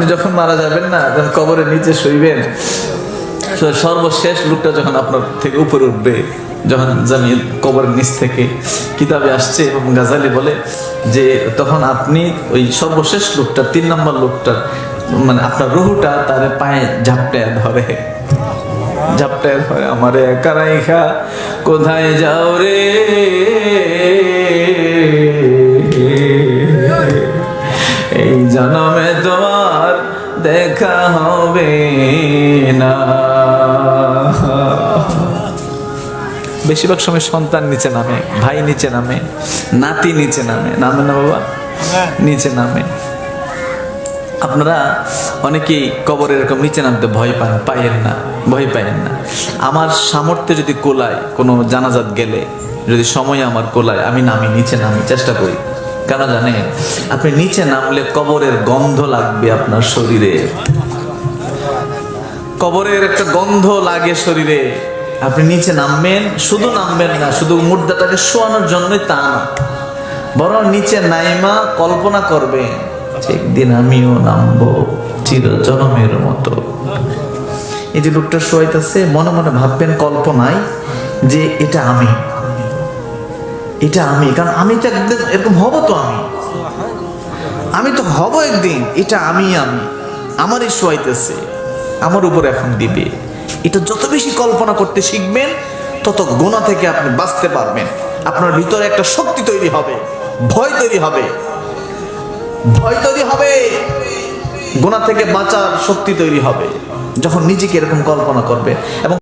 আপনি যখন মারা যাবেন না, যখন কবরের নিচে শুইবেন সর্বশেষ লোকটা যখন আপনার থেকে উপরে উঠবে, যখন জানি কবরের নিচ থেকে কিতাবে আসছে এবং গাজালি বলে যে তখন আপনি ওই সর্বশেষ লোকটা তিন নম্বর লোকটা মানে আপনার রুহুটা তার পায়ে ঝাপটায় ধরে। ঝাপটায় ধরে, আমার একা রাইখা, কোথায় যাও রে? এই জনমে তোমার দেখা হবে না। বেশিরভাগ সময় সন্তান নিচে নামে ভাই নিচে নামে নাতি নিচে নামে। নামে না বাবা? নিচে নামে। আপনারা অনেকেই কবরে এরকম নিচে নামতে ভয় পান পাইয়েন না ভয় পাইয়েন না। আমার সামর্থ্যে যদি কোলায় কোনো জানাজাত গেলে যদি সময় আমার কোলায় আমি নামি নিচে নামি চেষ্টা করি। কেন জানেন আপনি নিচে নামলে কবরের গন্ধ লাগবে আপনার শরীরে। কবরের একটা গন্ধ লাগে শরীরে। আপনি নিচে নামবেন, শুধু নামবেন না, শুধু মুদ্রাটাকে শোয়ানোর জন্যই তা না। বরং নিচে নাইমা কল্পনা করবেন যে একদিন আমিও নামবো চির জনমের মতো। এই যে লোকটা শোয়াইতেছে, মনে মনে ভাববেন কল্পনায় যে এটা আমি। এটা আমি, কারণ আমি তো একদিন এরকম হব তো আমি। আমি তো হব একদিন, এটা আমি আমি। আমারই শোয়াইতেছে, আমার উপর এখন দিবে। এটা যত বেশি কল্পনা করতে শিখবেন, তত গোনা থেকে আপনি বাঁচতে পারবেন। আপনার ভিতরে একটা শক্তি তৈরি হবে, ভয় তৈরি হবে। ভয় তৈরি হবে গোনা থেকে বাঁচার শক্তি তৈরি হবে, যখন নিজেকে এরকম কল্পনা করবে। এবং